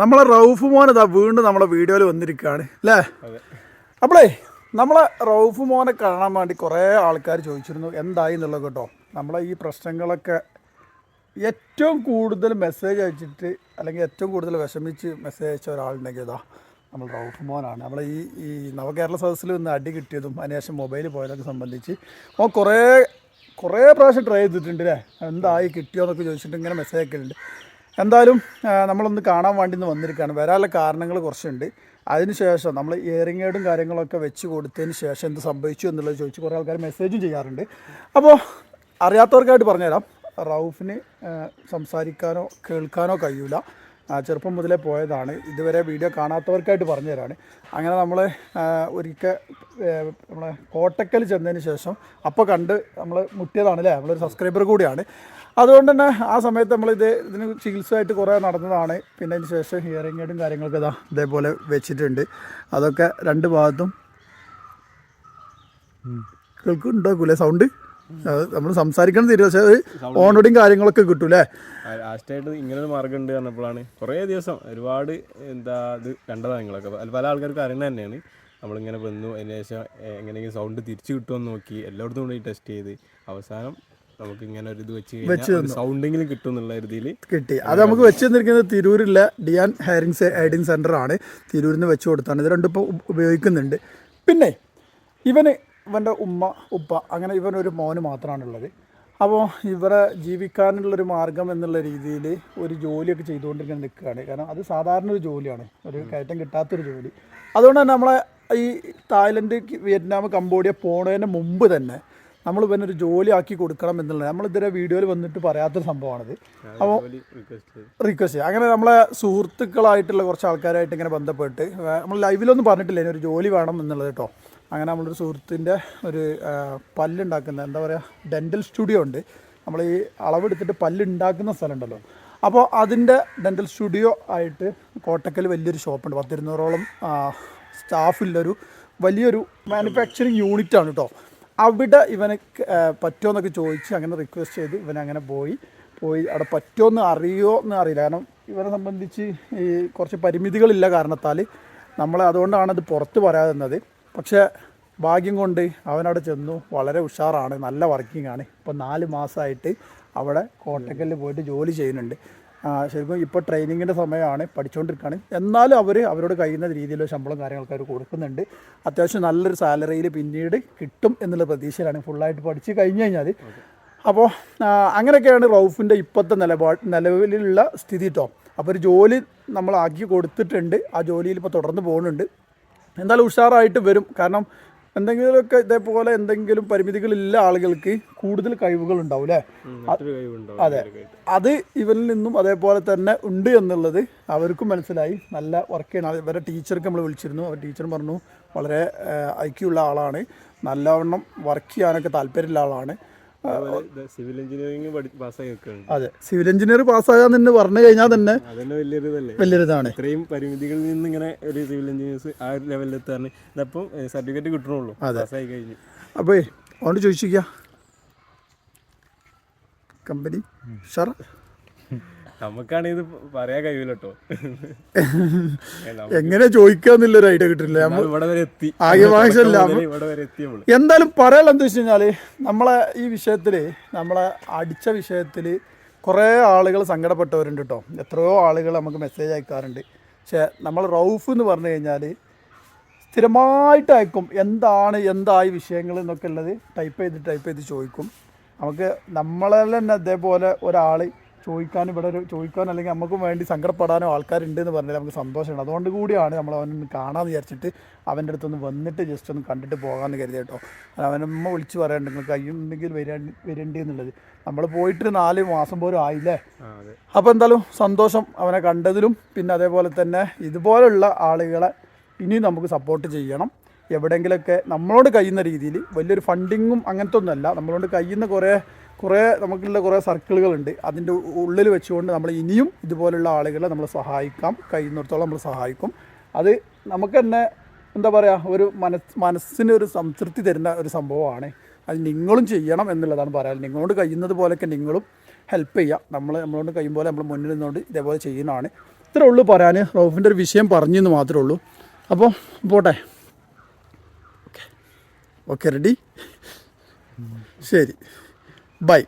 നമ്മളെ റൌഫ് മോൻ ഇതാ വീണ്ടും നമ്മളെ വീഡിയോയിൽ വന്നിരിക്കുകയാണ് അല്ലേ? അപ്പോളേ നമ്മളെ റൌഫ് മോനെ കാണാൻ വേണ്ടി കുറേ ആൾക്കാർ ചോദിച്ചിരുന്നു എന്തായി എന്നുള്ളത് കേട്ടോ. നമ്മളെ ഈ പ്രശ്നങ്ങളൊക്കെ ഏറ്റവും കൂടുതൽ മെസ്സേജ് അയച്ചിട്ട് അല്ലെങ്കിൽ ഏറ്റവും കൂടുതൽ വിഷമിച്ച് മെസ്സേജ് അയച്ച ഒരാളുണ്ടെങ്കിൽ ഇതാ നമ്മൾ റൌഫ് മോനാണ്. നമ്മളെ ഈ ഈ നവകേരള സദസ്സിൽ നിന്ന് അടി കിട്ടിയതും അതിനുശേഷം മൊബൈൽ പോയതൊക്കെ സംബന്ധിച്ച് ഓ കുറേ കുറേ പ്രാവശ്യം ട്രൈ ചെയ്തിട്ടുണ്ട് അല്ലേ? എന്തായി കിട്ടിയോ എന്നൊക്കെ ചോദിച്ചിട്ട് ഇങ്ങനെ മെസ്സേജ് അയക്കലുണ്ട്. എന്തായാലും നമ്മളൊന്ന് കാണാൻ വേണ്ടി ഒന്ന് വന്നിരിക്കുകയാണ്. വരാനുള്ള കാരണങ്ങൾ കുറച്ചുണ്ട്. അതിനുശേഷം നമ്മൾ ഇയറിംഗ് എയ്ഡും കാര്യങ്ങളൊക്കെ വെച്ച് കൊടുത്തതിന് ശേഷം എന്ത് സംഭവിച്ചു എന്നുള്ളത് ചോദിച്ച് കുറേ ആൾക്കാർ മെസ്സേജും ചെയ്യാറുണ്ട്. അപ്പോൾ അറിയാത്തവർക്കായിട്ട് പറഞ്ഞുതരാം. റൌഫിന് സംസാരിക്കാനോ കേൾക്കാനോ കഴിയൂല. ചെറുപ്പം മുതലേ പോയതാണ്. ഇതുവരെ വീഡിയോ കാണാത്തവർക്കായിട്ട് പറഞ്ഞു തരാണ് അങ്ങനെ നമ്മൾ ഒരിക്കൽ നമ്മളെ കോട്ടക്കൽ ചെന്നതിന് ശേഷം അപ്പോൾ കണ്ട് നമ്മൾ മുട്ടിയതാണ് അല്ലേ നമ്മളൊരു സബ്സ്ക്രൈബർ കൂടിയാണ്. അതുകൊണ്ട് തന്നെ ആ സമയത്ത് നമ്മൾ ഇത് ഇതിന് ചികിത്സയായിട്ട് കുറേ നടന്നതാണ്. പിന്നെ അതിന് ശേഷം ഹിയറിംഗ് എയ്ഡും കാര്യങ്ങളൊക്കെ ഇതാ ഇതേപോലെ വെച്ചിട്ടുണ്ട്. അതൊക്കെ രണ്ട് ഭാഗത്തും കേൾക്കുന്നുണ്ടോ? കേൾക്കുന്നുണ്ടാക്കൂലേ സൗണ്ട് നമ്മൾ സംസാരിക്കണം തീരും പക്ഷേ ഓണോടിയും കാര്യങ്ങളൊക്കെ കിട്ടൂലേ? ലാസ്റ്റായിട്ട് ഇങ്ങനെ ഒരു മാർഗം ഉണ്ട് പറഞ്ഞപ്പോഴാണ്. കുറേ ദിവസം ഒരുപാട് എന്താ ഇത് കണ്ടതാണ് നിങ്ങളൊക്കെ. പല- ആൾക്കാർക്കും അറിയുന്നത് തന്നെയാണ്. നമ്മളിങ്ങനെ വന്നു അതിന് ശേഷം എങ്ങനെയെങ്കിലും സൗണ്ട് തിരിച്ചു കിട്ടുമെന്ന് നോക്കി എല്ലായിടത്തും കൂടി ടെസ്റ്റ് ചെയ്ത്. അവസാനം നമുക്ക് ഇങ്ങനെ ഒരു ഇത് വെച്ച് വെച്ച് സൗണ്ടെങ്കിലും കിട്ടും എന്നുള്ള രീതിയിൽ കിട്ടി. അത് നമുക്ക് വെച്ച് തന്നിരിക്കുന്നത് തിരൂരിലെ ഡിയാൻ ഹയറിംഗ് ഹൈഡിങ് സെന്റർ ആണ് തിരൂരിൽ നിന്ന് വെച്ച് കൊടുത്താണ്. ഇത് രണ്ടും ഇപ്പോൾ ഉപയോഗിക്കുന്നുണ്ട്. പിന്നെ ഇവന് ഇവന്റെ ഉമ്മ ഉപ്പ അങ്ങനെ ഇവനൊരു മോന് മാത്രമാണുള്ളത് അപ്പോൾ ഇവരെ ജീവിക്കാനുള്ളൊരു മാർഗം എന്നുള്ള രീതിയിൽ ഒരു ജോലിയൊക്കെ ചെയ്തുകൊണ്ടിരിക്കുന്ന നിൽക്കുകയാണ്. കാരണം അത് സാധാരണ ഒരു ജോലിയാണ്. ഒരു കയറ്റം കിട്ടാത്തൊരു ജോലി. അതുകൊണ്ട് തന്നെ നമ്മളെ ഈ തായ്ലൻഡ് വിയറ്റ്നാം കംബോഡിയ പോണതിന് മുമ്പ് തന്നെ നമ്മൾ ഇവനൊരു ജോലി ആക്കി കൊടുക്കണം എന്നുള്ളത്. നമ്മൾ ഇതുവരെ വീഡിയോയിൽ വന്നിട്ട് പറയാത്തൊരു സംഭവമാണിത്. അപ്പോൾ റിക്വസ്റ്റ് അങ്ങനെ നമ്മളെ സുഹൃത്തുക്കളായിട്ടുള്ള കുറച്ച് ആൾക്കാരായിട്ട് ഇങ്ങനെ ബന്ധപ്പെട്ട് നമ്മൾ ലൈവിലൊന്നും പറഞ്ഞിട്ടില്ല. ഇനി ഒരു ജോലി വേണം എന്നുള്ളത് കേട്ടോ. അങ്ങനെ നമ്മളൊരു സുഹൃത്തിന്റെ ഒരു പല്ലുണ്ടാക്കുന്ന എന്താ പറയുക ഡെന്റൽ സ്റ്റുഡിയോ ഉണ്ട്. നമ്മൾ ഈ അളവെടുത്തിട്ട് പല്ലുണ്ടാക്കുന്ന സ്ഥലമുണ്ടല്ലോ. അപ്പോൾ അതിന്റെ ഡെന്റൽ സ്റ്റുഡിയോ ആയിട്ട് കോട്ടക്കൽ വലിയൊരു ഷോപ്പുണ്ട്. പത്തിരുന്നൂറോളം സ്റ്റാഫുള്ളൊരു വലിയൊരു മാനുഫാക്ചറിങ് യൂണിറ്റാണ് കേട്ടോ അവിടെ ഇവന് പറ്റുമോ എന്നൊക്കെ ചോദിച്ച് അങ്ങനെ റിക്വസ്റ്റ് ചെയ്ത് ഇവൻ അങ്ങനെ പോയി. പോയി അവിടെ പറ്റുമോ എന്ന് അറിയോ എന്ന് അറിയില്ല. കാരണം ഇവരെ സംബന്ധിച്ച് ഈ കുറച്ച് പരിമിതികളില്ല കാരണത്താൽ നമ്മൾ അതുകൊണ്ടാണ് അത് പുറത്ത് പറയാതിരുന്നത്. പക്ഷേ ഭാഗ്യം കൊണ്ട് അവനവിടെ ചെന്നു. വളരെ ഉഷാറാണ്. നല്ല വർക്കിംഗ് ആണ്. ഇപ്പോൾ നാല് മാസമായിട്ട് അവിടെ കോട്ടക്കലിൽ പോയിട്ട് ജോലി ചെയ്യുന്നുണ്ട്. ശരിക്കും ഇപ്പോൾ ട്രെയിനിങ്ങിന്റെ സമയമാണ്. പഠിച്ചുകൊണ്ടിരിക്കുകയാണ് എന്നാലും അവർ അവരോട് കഴിയുന്ന രീതിയിലുള്ള ശമ്പളം കാര്യങ്ങളൊക്കെ അവർ കൊടുക്കുന്നുണ്ട്. അത്യാവശ്യം നല്ലൊരു സാലറിയിൽ പിന്നീട് കിട്ടും എന്നുള്ള പ്രതീക്ഷയിലാണ്. ഫുള്ളായിട്ട് പഠിച്ച് കഴിഞ്ഞ് കഴിഞ്ഞാൽ അപ്പോൾ അങ്ങനെയൊക്കെയാണ് റൌഫിന്റെ ഇപ്പോഴത്തെ നിലപാട് നിലവിലുള്ള സ്ഥിതി കേട്ടോ അപ്പോൾ ഒരു ജോലി നമ്മളാക്കി കൊടുത്തിട്ടുണ്ട്. ആ ജോലിയിൽ ഇപ്പോൾ തുടർന്ന് പോകുന്നുണ്ട്. എന്തായാലും ഉഷാറായിട്ട് വരും. കാരണം എന്തെങ്കിലുമൊക്കെ ഇതേപോലെ എന്തെങ്കിലും പരിമിതികളില്ല ആളുകൾക്ക് കൂടുതൽ കഴിവുകൾ ഉണ്ടാവും അല്ലേ? അതെ. അത് ഇവരിൽ നിന്നും അതേപോലെ തന്നെ ഉണ്ട് എന്നുള്ളത് അവർക്കും മനസ്സിലായി. നല്ല വർക്ക് ചെയ്യണം ഇവരെ ടീച്ചർക്ക് നമ്മൾ വിളിച്ചിരുന്നു. അവർ ടീച്ചർ പറഞ്ഞു വളരെ ഐക്യമുള്ള ആളാണ്. നല്ലവണ്ണം വർക്ക് ചെയ്യാനൊക്കെ താല്പര്യമുള്ള ആളാണ്. സിവിൽ എഞ്ചിനീയറിംഗ് പാസ്സായി അതെ. സിവിൽ എഞ്ചിനീയർ പാസ്സാകാൻ തന്നെ പറഞ്ഞു കഴിഞ്ഞാൽ തന്നെ വലിയൊരിതാണ്. ഇത്രയും പരിമിതികളിൽ നിന്ന് ഇങ്ങനെ ഒരു സിവിൽ എഞ്ചിനീയേഴ്സ് ആ ഒരു ലെവലിൽ എത്താറ് ഇതപ്പം സർട്ടിഫിക്കറ്റ് കിട്ടണുള്ളൂ. പാസ്സായി കഴിഞ്ഞു. അപ്പോൾ അതുകൊണ്ട് ചോദിച്ചിരിക്കുക കമ്പനി? ഷറ? നമുക്കാണെങ്കിൽ ഇത് പറയാൻ കഴിയൂല കേട്ടോ എങ്ങനെ ചോദിക്കാന്നുള്ളൊരു ഐഡിയ കിട്ടില്ല. ഇവിടെ വരെ എത്തി. ആകെ വാങ്ങിച്ചല്ല ഇവിടെ വരെ എത്തി എന്തായാലും പറയാനുള്ള എന്താ വെച്ച് കഴിഞ്ഞാൽ നമ്മളെ ഈ വിഷയത്തിൽ നമ്മളെ അടിച്ച വിഷയത്തിൽ കുറേ ആളുകൾ സങ്കടപ്പെട്ടവരുണ്ട് കേട്ടോ എത്രയോ ആളുകൾ നമുക്ക് മെസ്സേജ് അയക്കാറുണ്ട്. പക്ഷേ നമ്മൾ റൗഫ് എന്ന് പറഞ്ഞു കഴിഞ്ഞാൽ സ്ഥിരമായിട്ട് അയക്കും എന്താണ് എന്തായി വിഷയങ്ങൾ എന്നൊക്കെ ഉള്ളത് ടൈപ്പ് ചെയ്ത് ടൈപ്പ് ചെയ്ത് ചോദിക്കും. നമുക്ക് നമ്മളെ തന്നെ അതേപോലെ ഒരാൾ ചോദിക്കാനും ഇവിടെ ഒരു ചോദിക്കാനും അല്ലെങ്കിൽ നമുക്കും വേണ്ടി സങ്കടപ്പെടാനോ ആൾക്കാരുണ്ട് എന്ന് പറഞ്ഞാൽ നമുക്ക് സന്തോഷമാണ് അതുകൊണ്ട് കൂടിയാണ് നമ്മൾ അവനൊന്ന് കാണാമെന്ന് വിചാരിച്ചിട്ട് അവന്റെ അടുത്തൊന്ന് വന്നിട്ട് ജസ്റ്റ് ഒന്ന് കണ്ടിട്ട് പോകാമെന്ന് കരുതി കേട്ടോ. അവനമ്മ വിളിച്ച് പറയാണ്ട് നിങ്ങൾക്ക് കയ്യുണ്ടെങ്കിൽ വരേണ്ടി വരേണ്ടി എന്നുള്ളത്. നമ്മൾ പോയിട്ട് നാല് മാസം പോലും ആയില്ലേ? അപ്പോൾ എന്തായാലും സന്തോഷം അവനെ കണ്ടതിലും പിന്നെ അതേപോലെ തന്നെ ഇതുപോലുള്ള ആളുകളെ ഇനി നമുക്ക് സപ്പോർട്ട് ചെയ്യണം. എവിടെയെങ്കിലൊക്കെ നമ്മളോട് കഴിയുന്ന രീതിയിൽ വലിയൊരു ഫണ്ടിങ്ങും അങ്ങനത്തെ ഒന്നുമല്ല നമ്മളോട് കഴിയുന്ന കുറേ കുറേ നമുക്കുള്ള കുറേ സർക്കിളുകളുണ്ട്. അതിന്റെ ഉള്ളിൽ വെച്ചുകൊണ്ട് നമ്മൾ ഇനിയും ഇതുപോലുള്ള ആളുകളെ നമ്മൾ സഹായിക്കാം. കഴിയുന്നിടത്തോളം നമ്മൾ സഹായിക്കും. അത് നമുക്ക് തന്നെ എന്താ പറയുക ഒരു മനസ് മനസ്സിന് ഒരു സംതൃപ്തി തരുന്ന ഒരു സംഭവമാണ്. അത് നിങ്ങളും ചെയ്യണം എന്നുള്ളതാണ് പറയാൻ നിങ്ങളോട് കഴിയുന്നത് പോലെയൊക്കെ നിങ്ങളും ഹെൽപ്പ് ചെയ്യുക. നമ്മൾ നമ്മളോട് കഴിയും പോലെ നമ്മൾ മുന്നിൽ നിന്നുകൊണ്ട് ഇതേപോലെ ചെയ്യുന്നതാണ്. ഇത്രേ ഉള്ളൂ പറയാൻ റൗഫിന്റെ ഒരു വിഷയം പറഞ്ഞു എന്ന് മാത്രമേ ഉള്ളൂ. അപ്പോൾ പോട്ടെ. ഓക്കെ. Okay ready? ശരി. Bye.